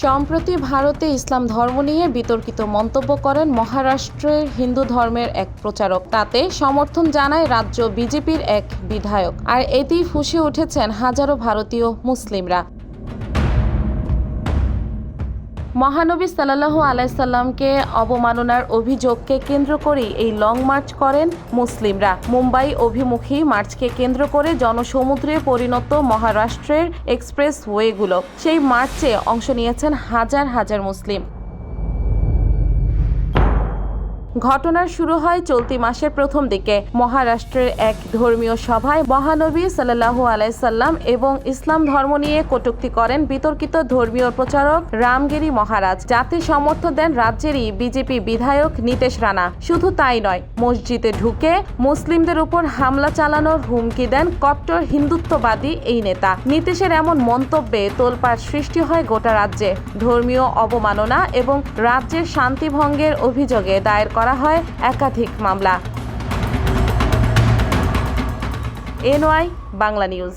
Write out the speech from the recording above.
সম্প্রতি ভারতে ইসলাম ধর্ম নিয়ে বিতর্কিত মন্তব্য করেন মহারাষ্ট্রের হিন্দু ধর্মের এক প্রচারক। তাতে সমর্থন জানায় রাজ্য বিজেপির এক বিধায়ক। আর এতেই ফুসে উঠেছেন হাজারো ভারতীয় মুসলিমরা। মহানবী সাল্লাল্লাহু আলাইসাল্লামকে অবমাননার অভিযোগকে কেন্দ্র করেই এই লং মার্চ করেন মুসলিমরা। মুম্বাই অভিমুখী মার্চকে কেন্দ্র করে জনসমুদ্রে পরিণত মহারাষ্ট্রের এক্সপ্রেস ওয়েগুলো সেই মার্চে অংশ নিয়েছেন হাজার হাজার মুসলিম। ঘটনার শুরু হয় চলতি মাসের প্রথম দিকে। মহারাষ্ট্রের এক ধর্মীয় সভায় মহানবী সাল্লাহু আলাইসাল্লাম এবং ইসলাম ধর্ম নিয়ে কটূক্তি করেন বিতর্কিত ধর্মীয় প্রচারক রামগিরি মহারাজ। যাতে সমর্থন দেন রাজ্যেরই বিজেপি বিধায়ক নীতেশ রানা। শুধু তাই নয়, মসজিদে ঢুকে মুসলিমদের উপর হামলা চালানোর হুমকি দেন কট্টর হিন্দুত্ববাদী এই নেতা। নীতিশের এমন মন্তব্যে তোলপাড় সৃষ্টি হয় গোটা রাজ্যে। ধর্মীয় অবমাননা এবং রাজ্যের শান্তিভঙ্গের অভিযোগে দায়ের করা হয় একাধিক মামলা। N Y Bangla news.